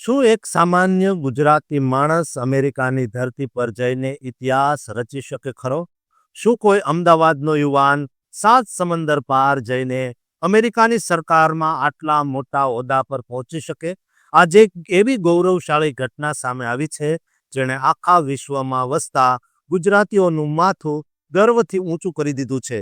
શું એક સામાન્ય ગુજરાતી માણસ અમેરિકાની ધરતી પર જઈને ઇતિહાસ રચી શકે ખરો? શું કોઈ અમદાવાદનો યુવાન સાત સમંદર પાર જઈને અમેરિકાની સરકારમાં આટલા મોટા હોદ્દા પર પહોંચી શકે? આજે એવી ગૌરવશાળી ઘટના સામે આવી છે, જેણે આખા વિશ્વમાં વસતા ગુજરાતીઓનું માથું ગર્વથી ઊંચું કરી દીધું છે.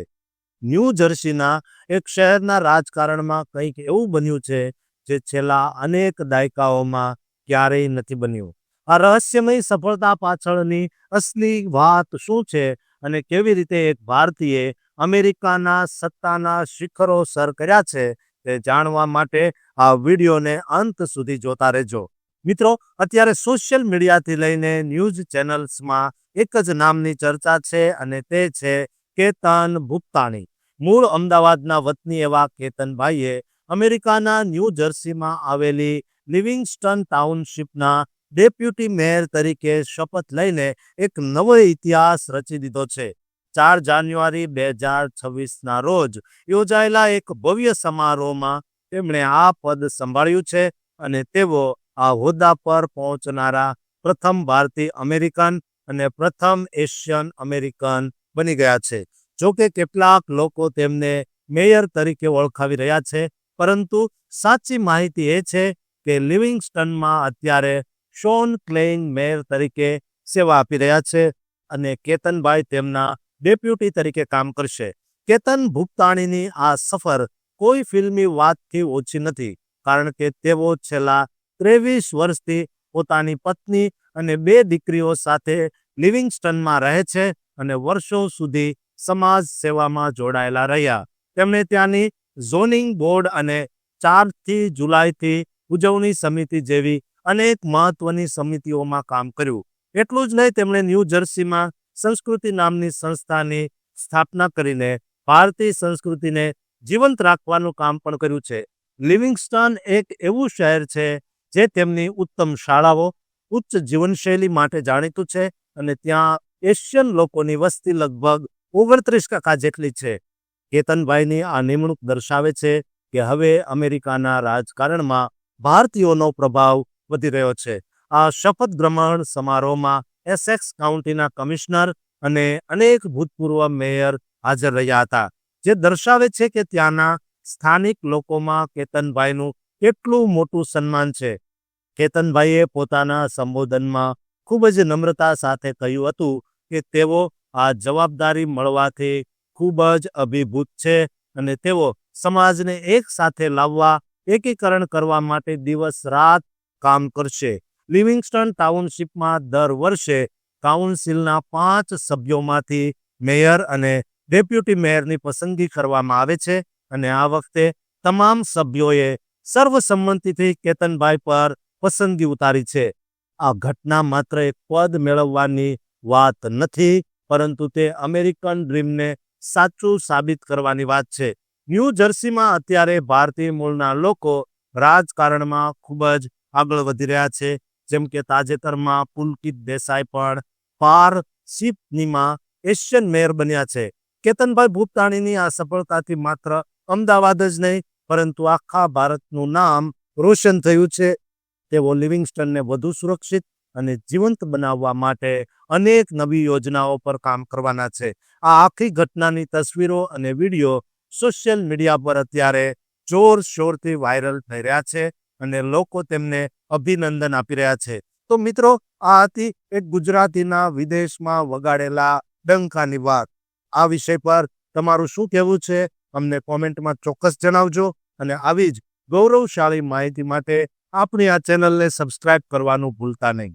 ન્યૂ જર્સીના એક શહેરના રાજકારણમાં કંઈક એવું બન્યું છે જે છેલ્લા અનેક દાયકાઓમાં ક્યારેય નથી બન્યું. આ રહસ્યમય સફળતા પાછળની અસલી વાત શું છે અને કેવી રીતે એક ભારતીય અમેરિકાના સત્તાના શિખરો સર કર્યા છે તે જાણવા માટે આ વિડીયોને અંત સુધી જોતા રહેજો. મિત્રો, અત્યારે સોશિયલ મીડિયાથી લઈને ન્યૂઝ ચેનલ્સમાં એક જ નામની ચર્ચા છે અને તે છે કેતન ભૂપતાણી મૂળ અમદાવાદના વતની એવા કેતનભાઈએ અમેરિકાના ન્યૂ જર્સીમાં આવેલી લિવિંગસ્ટન ટાઉનશીપના ડેપ્યુટી મેયર તરીકે શપથ લઈને એક નવો ઇતિહાસ રચી દીધો છે. ચાર જાન્યુઆરી બે હજાર છવ્વીસના રોજ યોજાયેલા એક ભવ્ય સમારોહમાં તેમણે આ પદ સંભાળ્યું છે અને તેઓ આ હોદ્દા પર પહોંચનારા પ્રથમ ભારતીય અમેરિકન અને પ્રથમ એશિયન અમેરિકન બની ગયા છે. જોકે કેટલાક લોકો તેમને મેયર તરીકે ઓળખાવી રહ્યા છે પરંતુ સાચી માહિતી એ છે કે લિવિંગસ્ટનમાં અત્યારે શોન ક્લેઇંગ મેયર તરીકે સેવા આપી રહ્યા છે અને કેતનભાઈ તેમના ડેપ્યુટી તરીકે કામ કરશે. કેતન ભૂપતાણીની આ સફર કોઈ ફિલ્મી વાતથી ઓછી નથી, કારણ કે તેઓ છેલ્લા ત્રેવીસ વર્ષથી પોતાની પત્ની અને બે દીકરીઓ સાથે લિવિંગસ્ટનમાં રહે છે અને વર્ષો સુધી સમાજ સેવામાં જોડાયેલા રહ્યા. તેમણે ત્યાંની ઝોનિંગ બોર્ડ અને ચારથી જુલાઈથી ઉજવણી સમિતિ જેવી અનેક મહત્વની સમિતિઓમાં કામ કર્યું. એટલું જ નહીં, તેમણે ન્યૂ જર્સીમાં સંસ્કૃતિ નામની સંસ્થાની સ્થાપના કરીને ભારતીય સંસ્કૃતિને જીવંત રાખવાનું કામ પણ કર્યું છે. લિવિંગસ્ટન એક એવું શહેર છે જે તેમની ઉત્તમ શાળાઓ, ઉચ્ચ જીવનશૈલી માટે જાણીતું છે અને ત્યાં એશિયન લોકોની વસ્તી લગભગ ઓગણત્રીસ ટકા જેટલી છે. કેતનભાઈની આ નિમણૂક દર્શાવે છે કે હવે અમેરિકાના રાજકારણમાં ભારતીયોનો પ્રભાવ વધી રહ્યો છે. આ શપથ ગ્રહણ સમારોહમાં એસેક્સ કાઉન્ટીના કમિશનર અને અનેક ભૂતપૂર્વ મેયર હાજર રહ્યા હતા, જે દર્શાવે છે કે ત્યાંના સ્થાનિક લોકોમાં કેતનભાઈનું કેટલું મોટું સન્માન છે. કેતનભાઈએ પોતાના સંબોધનમાં ખૂબ જ નમ્રતા સાથે કહ્યું હતું કે તેઓ આ જવાબદારી મળવાથી ખૂબ જ અભિભૂત છે અને તેઓ સમાજને એક સાથે લાવવા, એકીકરણ કરવા માટે દિવસ રાત કામ કરશે. લિવિંગસ્ટન ટાઉનશીપમાં દર વર્ષે કાઉન્સિલના પાંચ સભ્યોમાંથી મેયર અને ડેપ્યુટી મેયરની પસંદગી કરવામાં આવે છે અને આ વખતે તમામ સભ્યોએ સર્વસંમતિથી કેતનભાઈ પર પસંદગી ઉતારી છે. આ ઘટના માત્ર એક પદ મેળવવાની વાત નથી, પરંતુ તે અમેરિકન ડ્રીમને સાચું સાબિત કરવાની વાત છે. ન્યૂ જર્સીમાં અત્યારે ભારતીય મૂળના લોકો રાજકારણમાં ખૂબ જ આગળ વધી રહ્યા છે. જેમ કે તાજેતરમાં પુલકિત દેસાઈ પણ પાર સિપનીમાં એશિયન મેયર બન્યા છે. કેતનભાઈ ભૂપતાણીની આ સફળતાથી માત્ર અમદાવાદ જ નહીં, પરંતુ આખા ભારતનું નામ રોશન થયું છે. તેઓ લિવિંગસ્ટનને વધુ સુરક્ષિત અને જીવંત બનાવવા માટે અનેક નવી યોજનાઓ પર કામ કરવાના છે. આ આખી ઘટનાની તસવીરો અને વીડિયો સોશિયલ મીડિયા પર અત્યારે જોર શોરથી વાયરલ થઈ રહ્યા છે અને લોકો તેમને અભિનંદન આપી રહ્યા છે. તો મિત્રો, આ હતી એક ગુજરાતીના વિદેશમાં વગાડેલા ડંકાની વાત. આ વિષય પર તમારું શું કહેવું છે? અમને કોમેન્ટમાં ચોક્કસ જણાવજો અને આવી જ ગૌરવશાળી માહિતી માટે આપણી આ ચેનલને સબસ્ક્રાઇબ કરવાનું ભૂલતા નહીં.